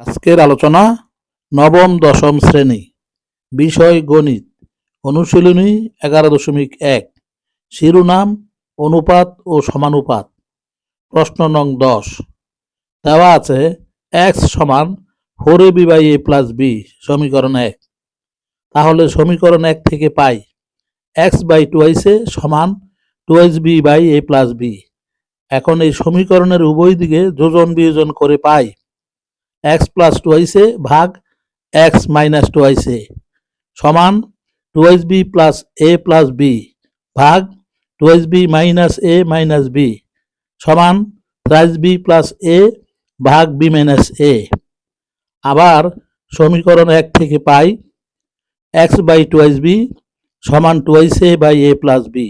আজকের আলোচনা নবম দশম শ্রেণি, বিষয় গণিত, অনুশীলনী এগারো দশমিক এক, শিরোনাম অনুপাত ও সমানুপাত, প্রশ্ন নং দশ। দেওয়া আছে এক্স সমান four b by a plus b, সমীকরণ এক। তাহলে সমীকরণ এক থেকে পাই। এক্স বাই টুয়াইসে সমান twice b by a plus b. এখন এই সমীকরণের উভয় দিকে যোজন বিয়োজন করে পাই। এক্স প্লাস টুয়াইসে ভাগ এক্স মাইনাস টুয়াইসে সমান twice b plus a plus b ভাগ twice b minus a minus b সমান থ্রাইস বি প্লাস এ ভাগ বি মাইনাস এ। আবার সমীকরণ এক থেকে পাই এক্স বাই টুয়াইস বি সমান twice a by a plus b.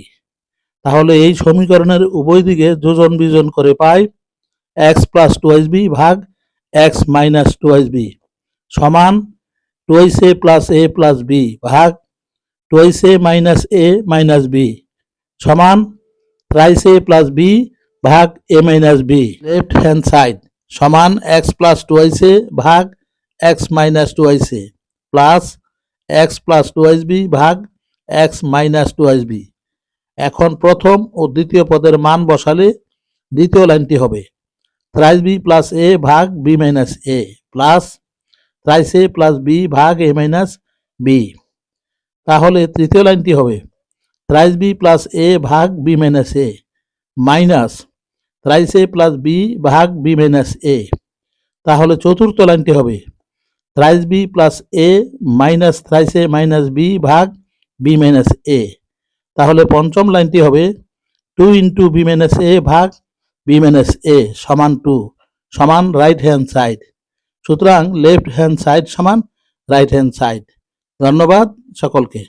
তাহলে এই সমীকরণের উভয় দিকে যোজন বিয়োজন করে পাই এক্স প্লাস টুয়াইস বি ভাগ এক্স মাইনাস টুয়াইস বি সমান twice a plus a plus b ভাগ twice a minus a minus b সমান থ্রাইস এ প্লাস বি ভাগ a minus b. Left hand side সমান এক্স প্লাস টুয়াইস এ ভাগ x minus twice a plus x plus twice b ভাগ x minus twice b. এখন প্রথম ও দ্বিতীয় পদের মান বসালে দ্বিতীয় লাইনটি হবে। থ্রাইস বি প্লাস এ ভাগ b minus a plus thrice a plus b ভাগ এ মাইনাস বি। তাহলে তৃতীয় লাইনটি হবে থ্রাইস বি প্লাস এ ভাগ b minus a minus thrice a plus b ভাগ বি মাইনাস এ। তাহলে চতুর্থ লাইনটি হবে thrice b plus a minus thrice a minus b ভাগ বি মাইনাস এ। তাহলে পঞ্চম লাইনটি হবে, two into b minus a ভাগ বি মাইনাস এ সমান টু সমান রাইট হ্যান্ড সাইড সুতরাং লেফট হ্যান্ড সাইড সমান রাইট হ্যান্ড সাইড ধন্যবাদ সকলকে।